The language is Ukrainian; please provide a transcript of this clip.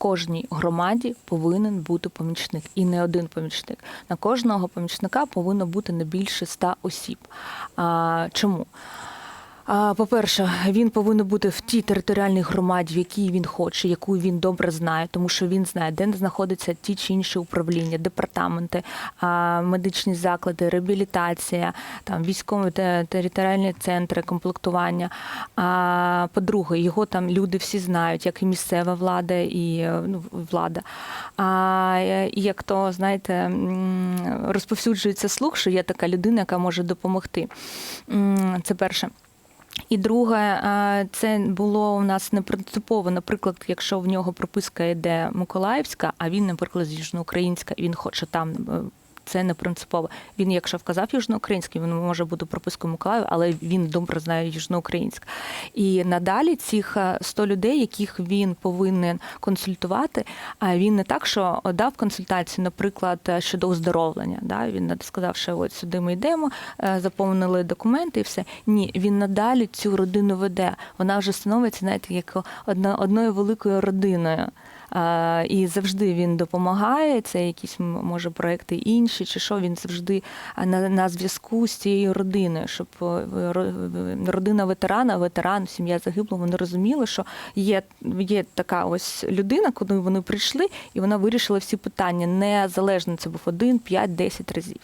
кожній громаді повинен бути помічник, і не один помічник. На кожного помічника повинно бути не більше ста осіб. А, чому? По-перше, він повинен бути в тій територіальній громаді, в якій він хоче, яку він добре знає, тому що він знає, де знаходяться ті чи інші управління, департаменти, медичні заклади, реабілітація, там військові територіальні центри комплектування. По-друге, його там люди всі знають, як і місцева влада, і ну, влада. А як то знаєте, розповсюджується слух, що є така людина, яка може допомогти. Це перше. І друге, е, це було у нас не принципово. Наприклад, якщо в нього прописка йде Миколаївська, а він, наприклад, з Южноукраїнська, він хоче там. Е, Це не принципово. Він, якщо вказав южноукраїнський, він може бути пропискою Миколаїв, але він добре знає южноукраїнськ. І надалі цих е, 100 людей, яких він повинен консультувати, а він не так, що дав консультацію, наприклад, е, щодо оздоровлення. Да? Він сказав, що от сюди ми йдемо, е, заповнили документи і все. Ні, він надалі цю родину веде. Вона вже становиться, знаєте, як одною великою родиною. А, І завжди він допомагає. Це якісь може проекти інші, чи що він завжди на, на зв'язку з цією родиною, щоб е, родина ветерана, ветеран, сім'я загиблого, вони розуміли, що є, є така ось людина, куди вони прийшли, і вона вирішила всі питання незалежно. Це був один, п'ять, десять разів.